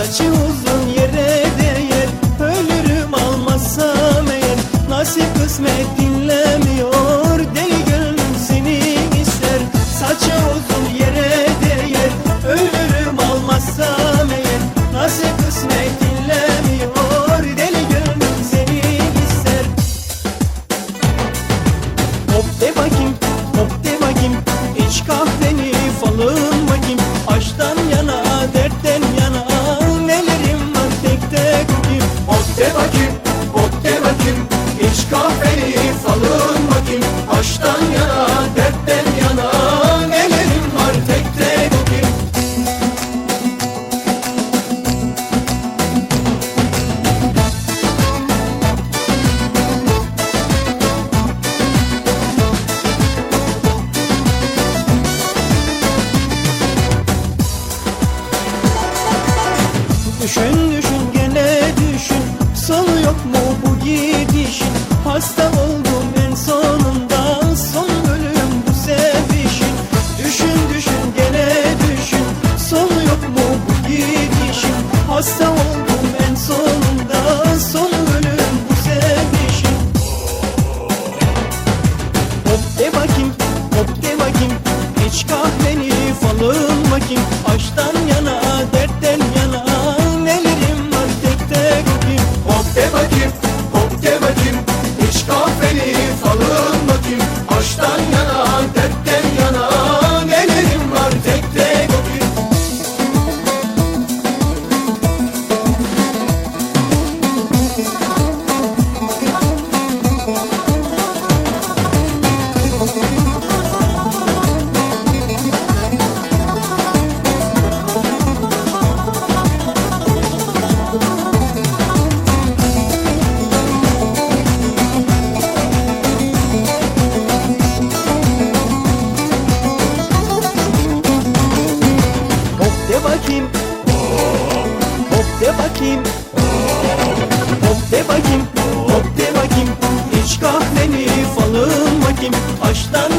Saçı uzun yere değer Ölürüm almazsam eğer. Nasip kısmet dinlemiyor Deli gönlüm seni ister. Saçı uzun yere değer Ölürüm almazsam eğer. Nasip kısmet dinlemiyor Deli gönlüm seni ister. Hop de bakayım, Düşün düşün gene düşün. Sonu yok mu bu gidişin Hasta bakayım. Hop de bakayım. Hop de bakayım. Hop de bakayım. İç kahveni falın bakayım. Aşktan yana